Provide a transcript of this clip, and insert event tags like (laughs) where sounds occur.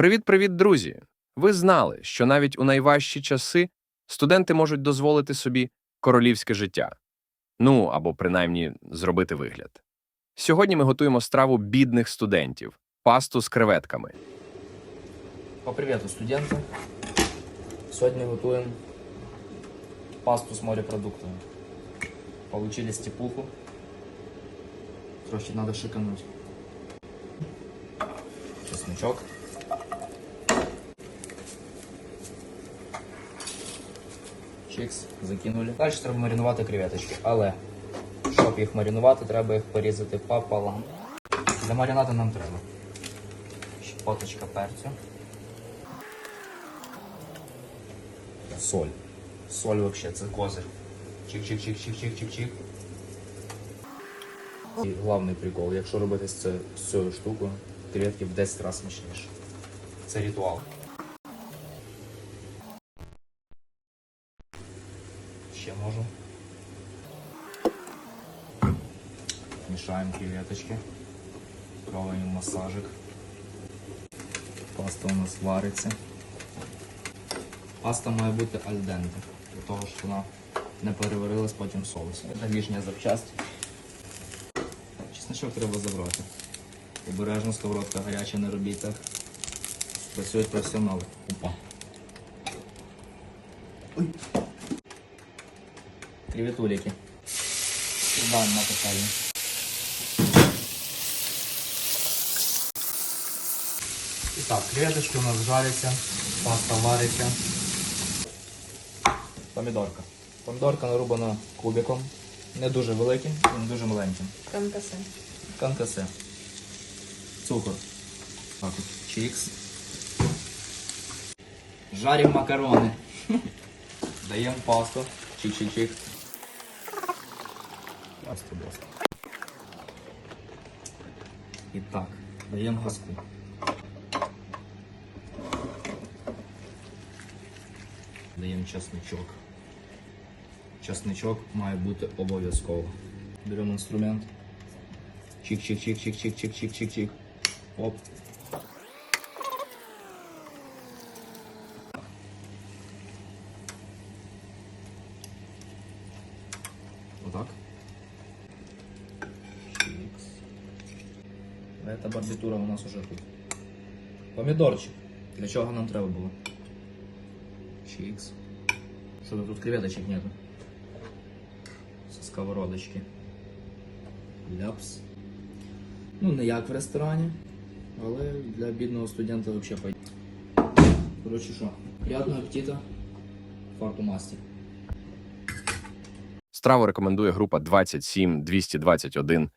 Привіт-привіт, друзі! Ви знали, що навіть у найважчі часи студенти можуть дозволити собі королівське життя. Ну або принаймні зробити вигляд. Сьогодні ми готуємо страву бідних студентів пасту з креветками. По студенти. Сьогодні готуємо пасту з морепродуктами. Получили степуху. Трошки надо шикануть. Чесночок. Чикс, закинули. Далі треба маринувати креветочки, але щоб їх маринувати, треба їх порізати пополам. Для маринада нам треба щепоточка перцю. Соль. Соль вообще це козир. Чик-чик-чик-чик-чик-чик-чик. І головний прикол, якщо робити з цією штукою, креветки в 10 разів смачніше. Це ритуал. Ще можу. Мішаємо креветочки. Пробуємо масажик. Паста у нас вариться. Паста має бути альденте, для того, щоб вона не переварилась потім в соусі. Це лишня запчасть. Чесночок треба забрати. Обережно сковородка гаряча, не робіть так. Працюють професіонали. Опа. Ой. Креветулики. Сюди на пекарню. І так, креветочки у нас жаряться, паста вариться. Помідорка. Помідорка нарубана кубиком. Не дуже великим і не дуже маленьким. Канкасе. Канкасе. Цукор. Так от. Чікс. Жарим макарони. (laughs) Даємо пасту. Чик-чик-чик. Пасту доста. І так, даємо газку. Даємо чесничок. Чесничок має бути обов'язково. Беремо інструмент. Чик-чик-чик-чик-чик-чик-чик-чик-чик. Оп. Отак. Чикс. Эта барбитура у нас уже тут. Помідорчик. Для чого нам треба було? Чикс. Що тут креветочек нету? Со сковородочки. Ляпс. Ну, не як в ресторані, але для бідного студента взагалі пойде. Коротше що, приятного апетита. Фарту масті. Страву рекомендує група 27 221